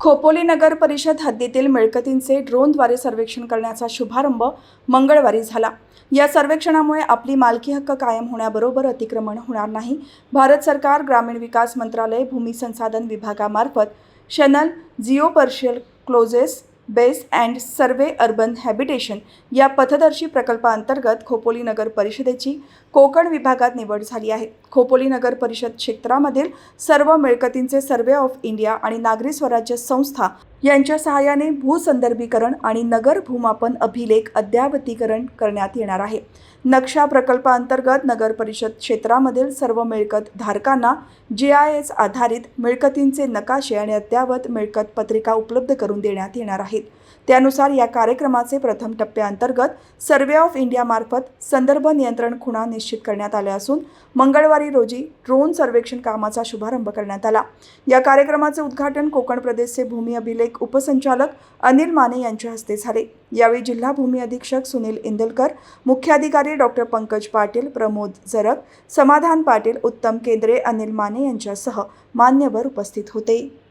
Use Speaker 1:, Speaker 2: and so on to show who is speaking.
Speaker 1: खोपोली नगर परिषद हद्दीतील मिळकतींचे ड्रोनद्वारे सर्वेक्षण करण्याचा शुभारंभ मंगळवारी झाला. या सर्वेक्षणामुळे आपली मालकी हक्क कायम होण्याबरोबर अतिक्रमण होणार नाही. भारत सरकार ग्रामीण विकास मंत्रालय भूमी संसाधन विभागामार्फत national geospatial knowledge based and survey urban habitation या पथदर्शी प्रकल्पांतर्गत खोपोली नगर परिषदेची कोकण विभागात निवड झाली आहे. खोपोली नगर परिषद क्षेत्रामधील सर्व मिळकतींचे सर्वे ऑफ इंडिया आणि नागरी स्वराज्य संस्था यांच्या सहाय्याने भूसंदर्भीकरण आणि नगर भूमापन अभिलेख अद्यावतीकरण करण्यात येणार आहे. नक्षा प्रकल्पांतर्गत नगर परिषद क्षेत्रामधील सर्व मिळकत धारकांना जी आय एस आधारित मिळकतींचे नकाशे आणि अद्ययावत मिळकत पत्रिका उपलब्ध करून देण्यात येणार आहे. आहेत. त्यानुसार या कार्यक्रमाचे प्रथम टप्प्याअंतर्गत सर्वे ऑफ इंडियामार्फत संदर्भ नियंत्रण खुणा निश्चित करण्यात आल्या असून मंगळवारी रोजी ड्रोन सर्वेक्षण कामाचा शुभारंभ करण्यात आला. या कार्यक्रमाचे उद्घाटन कोकण प्रदेशचे भूमी अभिलेख उपसंचालक अनिल माने यांच्या हस्ते झाले. यावेळी जिल्हा भूमी अधीक्षक सुनील इंदलकर मुख्याधिकारी डॉक्टर पंकज पाटील प्रमोद जरक समाधान पाटील उत्तम केंद्रे अनिल माने यांच्यासह मान्यवर उपस्थित होते.